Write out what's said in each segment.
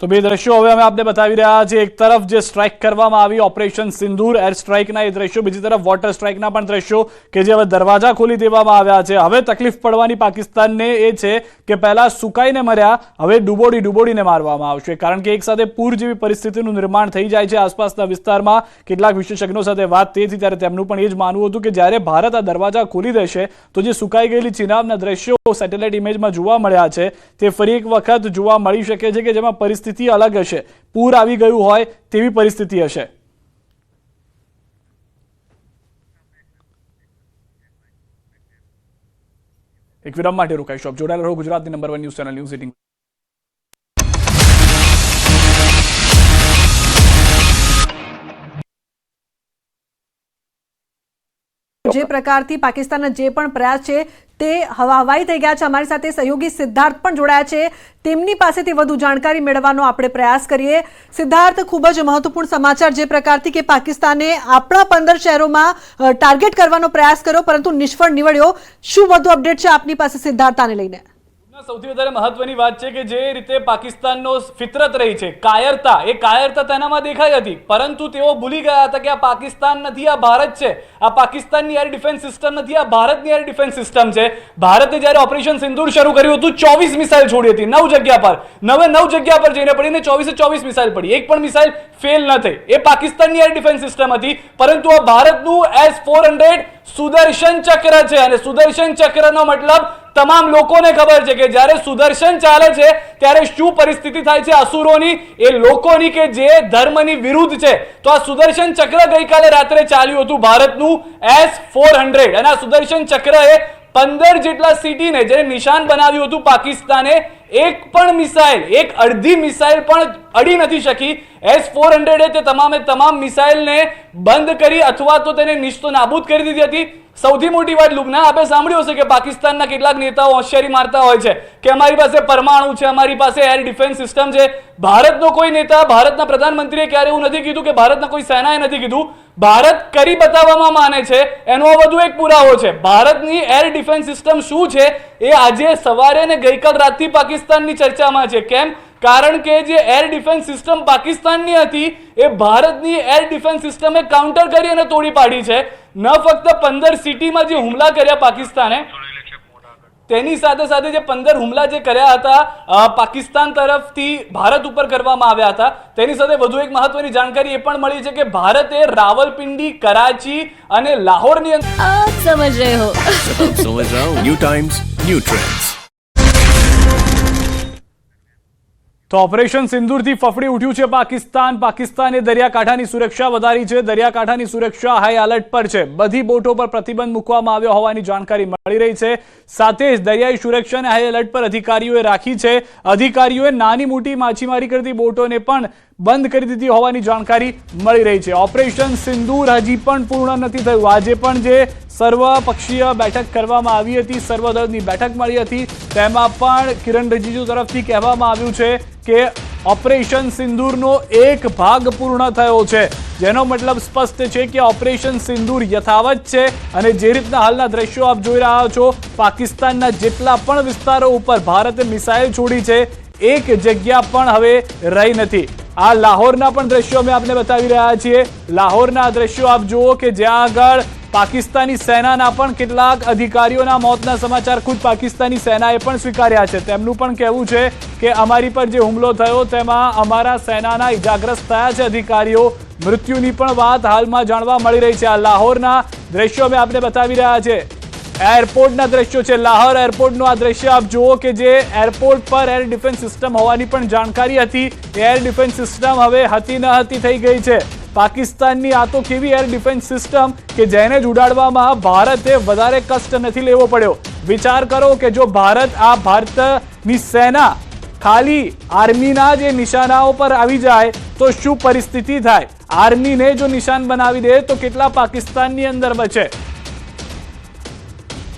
તો બે દ્રશ્યો હવે અમે આપને બતાવી રહ્યા છીએ. એક તરફ જે સ્ટ્રાઇક કરવામાં આવી ઓપરેશન સિંદૂર એર સ્ટ્રાઇકના એ દ્રશ્યો. બીજી તરફ વોટર સ્ટ્રાઇકના પણ દ્રશ્યો કે જે હવે દરવાજા ખોલી દેવામાં આવ્યા છે. હવે તકલીફ પડવાની પાકિસ્તાનને એ છે કે પહેલા સુકાઈને મર્યા, હવે ડૂબોડી ડૂબોડીને મારવામાં આવશે. કારણ કે એક સાથે પૂર જેવી પરિસ્થિતિનું નિર્માણ થઈ જાય છે આસપાસના વિસ્તારમાં. કેટલાક વિશેષજ્ઞો સાથે વાત થઈ હતી ત્યારે તેમનું પણ એ જ માનવું હતું કે જ્યારે ભારત આ દરવાજા ખોલી દેશે, તો જે સુકાઈ ગયેલી ચિનાબના દ્રશ્યો સેટેલાઇટ ઇમેજમાં જોવા મળ્યા છે, તે ફરી એક વખત જોવા મળી શકે છે કે જેમાં પરિસ્થિતિ અલગ હશે. પૂર આવી ગયું હોય તેવી પરિસ્થિતિ હશે. એક વિરામ માટે રોકાઈશું આપ રહો. ગુજરાતની number one news channel news eighteen જે પ્રકારથી પાકિસ્તાનના જે પણ પ્રયાસ છે તે હવા હવાઈ થઈ ગયા છે. અમારી સાથે સહયોગી સિદ્ધાર્થ પણ જોડાયા છે. તેમની પાસેથી વધુ જાણકારી મેળવવાનો આપણે પ્રયાસ કરીએ. સિદ્ધાર્થ, ખૂબ જ મહત્વપૂર્ણ સમાચાર જે પ્રકારથી કે પાકિસ્તાને આપણા પંદર શહેરોમાં ટાર્ગેટ કરવાનો પ્રયાસ કર્યો, પરંતુ નિષ્ફળ નીવડ્યો. શું વધુ અપડેટ છે આપની પાસે સિદ્ધાર્થ આને લઈને? સૌથી વધારે મહત્વની વાત છે કે જે રીતે પાકિસ્તાનનો ફિતરત રહી છે, કાયરતા, એ કાયરતા તેનામાં દેખાઈ હતી, પરંતુ તેઓ ભૂલી ગયા હતા કે આ પાકિસ્તાન નથી, આ ભારત છે. આ પાકિસ્તાનની એર ડિફેન્સ સિસ્ટમ નથી, આ ભારતની એર ડિફેન્સ સિસ્ટમ છે. ભારતે જ્યારે ઓપરેશન સિંદૂર શરૂ કર્યું હતું, ચોવીસ મિસાઇલ છોડી હતી, નવ જગ્યા પર. નવે નવ જગ્યા પર જઈને પડીને ચોવીસે ચોવીસ મિસાઇલ પડી. એક પણ મિસાઇલ ફેલ ન થઈ. એ પાકિસ્તાનની એર ડિફેન્સ સિસ્ટમ હતી, પરંતુ આ ભારતનું એસ ફોર હંડ્રેડ સુદર્શન ચક્ર છે. અને સુદર્શન ચક્રનો મતલબ તમામ લોકોને ખબર છે કે જ્યારે સુદર્શન ચાલે છે, ત્યારે શું પરિસ્થિતિ થાય છે અસુરોની? એ લોકોની કે જે ધર્મની વિરુદ્ધ છે. તો આ સુદર્શન ચક્ર ગઈકાલે રાત્રે ચાલ્યું હતું ભારતનું એસ ફોર હંડ્રેડ. અને આ સુદર્શન ચક્રએ પંદર જેટલા સિટીને, જેને નિશાન બનાવ્યું હતું પાકિસ્તાને, એક પણ મિસાઇલ, એક અડધી મિસાઇલ પણ અડી નથી શકી. એસ ફોર હંડ્રેડે તે તમામે તમામ મિસાઇલને બંધ કરી અથવા તો તેને નિસ્તો નાબૂદ કરી દીધી હતી. સૌથી મોટી વાત લુબના આપણે સાંભળ્યું હશે કે પાકિસ્તાનના કેટલાક નેતાઓ હોશિયારી મારતા હોય છે કે અમારી પાસે પરમાણુ છે, અમારી પાસે એર ડિફેન્સ સિસ્ટમ છે. ભારતનો કોઈ નેતા, ભારતના પ્રધાનમંત્રીએ ક્યારે એવું નથી કીધું કે ભારતના કોઈ સેનાએ નથી કીધું. ભારત કરી બતાવવામાં માને છે, એનો વધુ એક પુરાવો છે. ભારતની એર ડિફેન્સ સિસ્ટમ શું છે એ આજે સવારે ને ગઈકાલ રાતથી પાકિસ્તાનની ચર્ચામાં છે. કેમ? કારણ કે જે એર ડિફેન્સ સિસ્ટમ પાકિસ્તાનની હતી એ ભારતની એર ડિફેન્સ સિસ્ટમે કાઉન્ટર કરી અને તોડી પાડી છે. ન ફક્ત પંદર સિટીમાં જે હુમલા કર્યા પાકિસ્તાને તેની સાથે સાથે જે પંદર હુમલા જે કર્યા હતા પાકિસ્તાન તરફથી ભારત ઉપર કરવામાં આવ્યા હતા તેની સાથે વધુ એક મહત્વની જાણકારી એ પણ મળી છે કે ભારતે રાવલપિંડી કરાચી અને લાહોરની અંદર સમજ રહ્યો સમજ રહ્યો ન્યૂ ટાઈમ્સ ન્યૂ ટ્રેન્ડ્સ તો ઓપરેશન સિંદૂરથી ફફડી ઉઠ્યું છે પાકિસ્તાન. પાકિસ્તાને દરિયાકાંઠાની સુરક્ષા વધારી છે. દરિયાકાંઠાની સુરક્ષા હાઈ એલર્ટ પર છે. બધી બોટો પર પ્રતિબંધ મૂકવામાં આવ્યો હોવાની જાણકારી મળી રહી છે. સાથે જ દરિયાઈ સુરક્ષાને હાઈ એલર્ટ પર અધિકારીઓએ રાખી છે. અધિકારીઓએ નાની મોટી માછીમારી કરતી બોટોને પણ બંધ કરી દીધી હોવાની જાણકારી મળી રહી છે. ઓપરેશન સિંદૂર હજી પણ પૂર્ણ નથી થયું. આજે પણ જે સર્વપક્ષીય બેઠક કરવામાં આવી હતી, સર્વદળની બેઠક મળી હતી, તેમાં પણ કિરણ રિજિજુ તરફથી કહેવામાં આવ્યું છે કે ઓપરેશન સિંદૂરનો એક ભાગ પૂર્ણ થયો છે. જેનો મતલબ સ્પષ્ટ છે કે ઓપરેશન સિંદૂર યથાવત છે અને જે રીતના હાલના દ્રશ્યો આપ જોઈ રહ્યા છો, પાકિસ્તાનના જેટલા પણ વિસ્તારો ઉપર ભારતે મિસાઇલ છોડી છે, એક જગ્યા પણ હવે રહી નથી. આ લાહોરના પણ દ્રશ્યો અમે આપને બતાવી રહ્યા છીએ. લાહોરના દ્રશ્યો આપ જુઓ કે જ્યાં આગળ પાકિસ્તાની સેનાના પણ કેટલાક અધિકારીઓના મોતના સમાચાર ખુદ પાકિસ્તાની સેનાએ પણ સ્વીકાર્યા છે. તેમનું પણ કહેવું છે કે અમારી પર જે હુમલો થયો તેમાં અમારા સેનાના ઇજાગ્રસ્ત થયા છે અધિકારીઓ. મૃત્યુની પણ વાત હાલમાં જાણવા મળી રહી છે. આ લાહોરના દ્રશ્યો અમે આપને બતાવી રહ્યા છે એરપોર્ટના દ્રશ્યો છે. લાહોર એરપોર્ટનું આ દ્રશ્ય આપ જુઓ કે જે એરપોર્ટ પર એર ડિફેન્સ સિસ્ટમ હોવાની પણ જાણકારી હતી એર ડિફેન્સ સિસ્ટમ હવે હતી ન હતી થઈ ગઈ છે. પાકિસ્તાનની આ તો કેવી એર ડિફેન્સ સિસ્ટમ કે જેને જ ઉડાડવામાં ભારતે વધારે કષ્ટ નથી લેવો પડ્યો. વિચાર કરો કે જો ભારત આ ભારતની સેના ખાલી આર્મીના જે નિશાનાઓ પર આવી જાય, તો શું પરિસ્થિતિ થાય? આર્મીને જો નિશાન બનાવી દે તો કેટલા પાકિસ્તાનની અંદર બચે?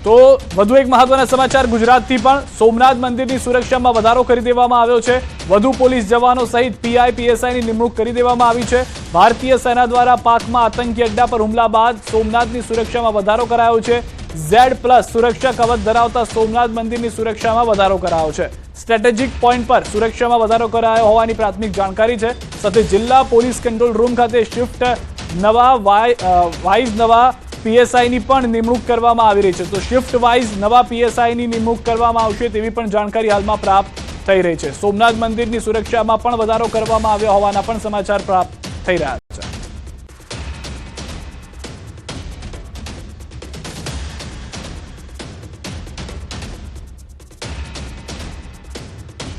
તો વધુ એક મહત્વના સમાચાર. ગુજરાતથી પણ સોમનાથ મંદિરની સુરક્ષામાં વધારો કરી દેવામાં આવ્યો છે. વધુ પોલીસ જવાનો સહિત પીઆઈ પીએસઆઈની નિમણૂક કરી દેવામાં આવી છે. ભારતીય સેના દ્વારા પાકમાં આતંકી અડ્ડા પર હુમલા બાદ સોમનાથની સુરક્ષામાં વધારો કરાયો છે. ઝેડ પ્લસ સુરક્ષા કવચ ધરાવતા સોમનાથ મંદિરની સુરક્ષામાં વધારો કરાયો છે. સ્ટ્રેટેજિક પોઈન્ટ પર સુરક્ષામાં વધારો કરાયો હોવાની પ્રાથમિક જાણકારી છે. સાથે જિલ્લા પોલીસ કંટ્રોલ રૂમ ખાતે શિફ્ટ નવા વાઇઝ નવા પીએસઆઈની પણ નિમણૂક કરવામાં આવી રહી છે. તો શિફ્ટ વાઇઝ નવા પીએસઆઈની નિમણૂક કરવામાં આવશે તેવી પણ જાણકારી હાલમાં પ્રાપ્ત થઈ રહી છે. સોમનાથ મંદિરની સુરક્ષામાં પણ વધારો કરવામાં આવ્યો હોવાના પણ સમાચાર પ્રાપ્ત થઈ રહ્યા છે.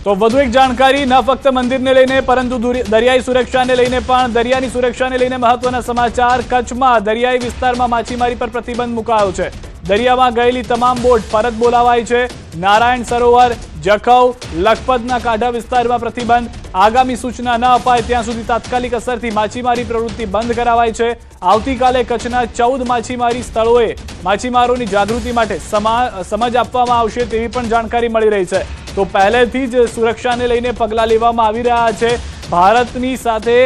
તો વધુ એક જાણકારી, ન ફક્ત મંદિરને લઈને, પરંતુ દરિયાઈ સુરક્ષાને લઈને પણ, દરિયાની સુરક્ષાને લઈને મહત્વના સમાચાર. કચ્છમાં દરિયાઈ વિસ્તારમાં માછીમારી પર પ્રતિબંધ મુકાયો છે. દરિયામાં ગયેલી તમામ બોટ પરત બોલાવાઈ છે. નારાયણ સરોવર, જખૌ, લખપતના કાંઠા વિસ્તારમાં પ્રતિબંધ. આગામી સૂચના ન અપાય ત્યાં સુધી તાત્કાલિક અસરથી માછીમારી પ્રવૃત્તિ બંધ કરાવાઈ છે. આવતીકાલે કચ્છના ચૌદ માછીમારી સ્થળોએ માછીમારોની જાગૃતિ માટે સમા- સમજ આપવામાં આવશે તેવી પણ જાણકારી મળી રહી છે. તો પહેલેથી જ સુરક્ષાને લઈને પગલાં લેવામાં આવી રહ્યા છે. ભારતની સાથે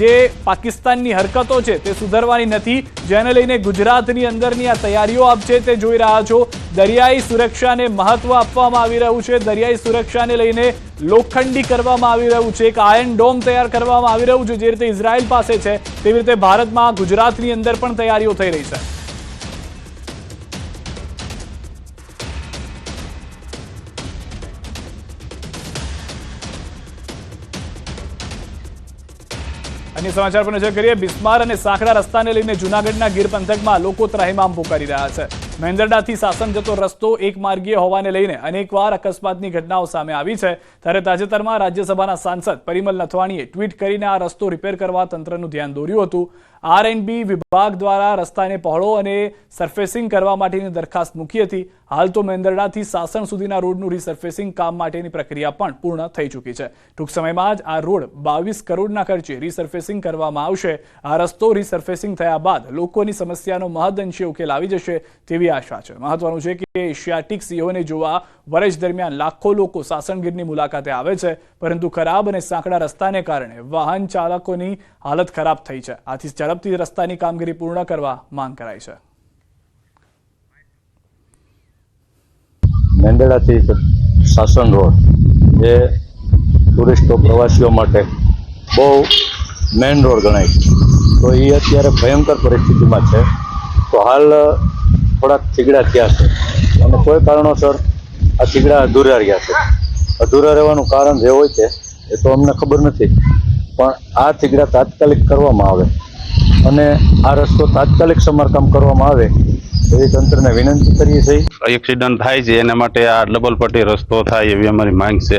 જે પાકિસ્તાનની હરકતો છે તે સુધરવાની નથી. જેને લઈને ગુજરાતની અંદરની આ તૈયારીઓ આપ છે તે જોઈ રહ્યા છો, દરિયાઈ સુરક્ષાને મહત્વ આપવામાં આવી રહ્યું છે. દરિયાઈ સુરક્ષાને લઈને લોખંડી કરવામાં આવી રહ્યું છે. એક આયર્ન ડોમ તૈયાર કરવામાં આવી રહ્યું છે જે રીતે ઇઝરાયલ પાસે છે, તેવી રીતે ભારતમાં ગુજરાતની અંદર પણ તૈયારીઓ થઈ રહી છે. અન્ય સમાચાર પર નજર કરીએ. બિસ્માર અને સાંકડા રસ્તાને લઈને જૂનાગઢના ગીર પંથકમાં લોકો ત્રાહિમામ પોકારી રહ્યા છે. મેંદરડાથી સાસણ જતો રસ્તો એક હોવાને લઈને અનેકવાર અકસ્માતની ઘટનાઓ સામે આવી છે. ત્યારે તાજેતરમાં રાજ્યસભાના સાંસદ પરિમલ નથવાણીએ ટ્વીટ કરીને આ રસ્તો રિપેર કરવા તંત્રનું ધ્યાન દોર્યું હતું. આર વિભાગ દ્વારા રસ્તાને પહોળો અને સરફેસિંગ કરવા માટેની દરખાસ્ત મૂકી હતી. હાલ તો મેંદરડાથી સાસણ સુધીના રોડનું રીસર્ફેસિંગ કામ માટેની પ્રક્રિયા પણ પૂર્ણ થઈ ચૂકી છે. ટૂંક સમયમાં જ આ રોડ બાવીસ કરોડના ખર્ચે રીસર્ફેસિંગ કરવામાં આવશે. આ રસ્તો રીસર્ફેસિંગ થયા બાદ લોકોની સમસ્યાનો મહદઅંશે ઉકેલ આવી જશે તેવી આશા છે. મહત્વનું છે કે એશિયાટિક સિંહોને જોવા વર્ષ દરમિયાન લાખો લોકો સાસણગીરની મુલાકાતે આવે છે, પરંતુ ખરાબ અને સાંકડા રસ્તાને કારણે વાહન ચાલકોની હાલત ખરાબ થઈ છે. આથી ઝડપથી રસ્તાની કામગીરી પૂર્ણ કરવા માંગ કરાઈ છે. મેંદડાથી સાસણ રોડ, જે ટુરિસ્ટો પ્રવાસીઓ માટે બહુ મેઇન રોડ ગણાય તો એ અત્યારે ભયંકર પરિસ્થિતિમાં છે. તો હાલ થોડાક થીગડા થયા છે. અને કોઈ કારણોસર આ થીગડા અધૂરા રહ્યા છે. અધૂરા રહેવાનું કારણ જે હોય છે, એ તો અમને ખબર નથી. પણ આ થીગડા તાત્કાલિક કરવામાં આવે. અને આ રસ્તો તાત્કાલિક સમારકામ કરવામાં આવે. એવી તંત્રને વિનંતી કરીએ છીએ. એક્સિડન્ટ થાય છે એના માટે આ ડબલ પટ્ટી રસ્તો થાય એવી અમારી માંગ છે.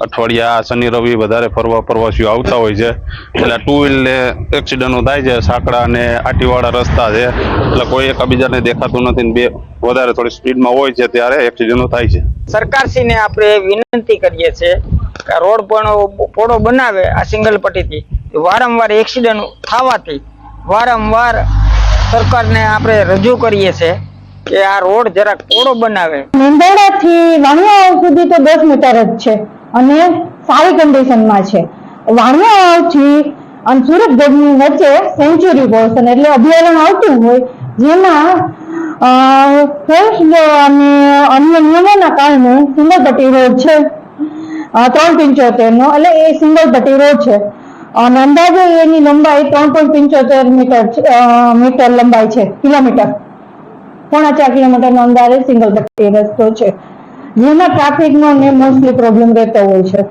અઠવાડિયા શનિ રવિ વધારે ફરવા પ્રવાસીઓ આવતા હોય છે. એટલે ટુ વ્હીલને એક્સિડન્ટો થાય છે સાંકડા અને આટીવાળા રસ્તા છે. એટલે કોઈ એકબીજાને દેખાતું નથી ને બે વધારે થોડી સ્પીડમાં હોય છે ત્યારે એક્સિડન્ટો થાય છે. સરકારશ્રીને આપણે વિનંતી કરીએ છીએ કે રોડ પણ પોળો બનાવે આ સિંગલ પટ્ટીથી વારંવાર એક્સિડન્ટ થવાથી વારંવાર સરકારને આપણે રજૂ કરીએ છીએ કે આ રોડ જરાક પોળો બનાવે. મેંદરડાથી વાણિયા સુધી તો દસ મીટર જ છે અને સારી કન્ડિશનમાં છે. વાણિયા થી અને સુરત ગઢની વચ્ચે સેન્ચુરી પોર્શન એટલે અભયારણ્ય આવતું હોય, જેમાં ફોરેસ્ટ અને અન્ય નિયમોના કારણે સિંગલ પટ્ટી રોડ છે ત્રણ પંચોતેર નો એટલે એ સિંગલ પટ્ટી રોડ છે. અને અંદાજે એની લંબાઈ ત્રણ પોઈન્ટ પંચોતેર મીટર મીટર લંબાઈ છે, કિલોમીટર. પોણા ચાર કિલોમીટરનો અંદાજે સિંગલ રસ્તો છે. જેમાં ટ્રાફિકનો ને મોસ્ટલી પ્રોબ્લેમ રહેતો હોય છે.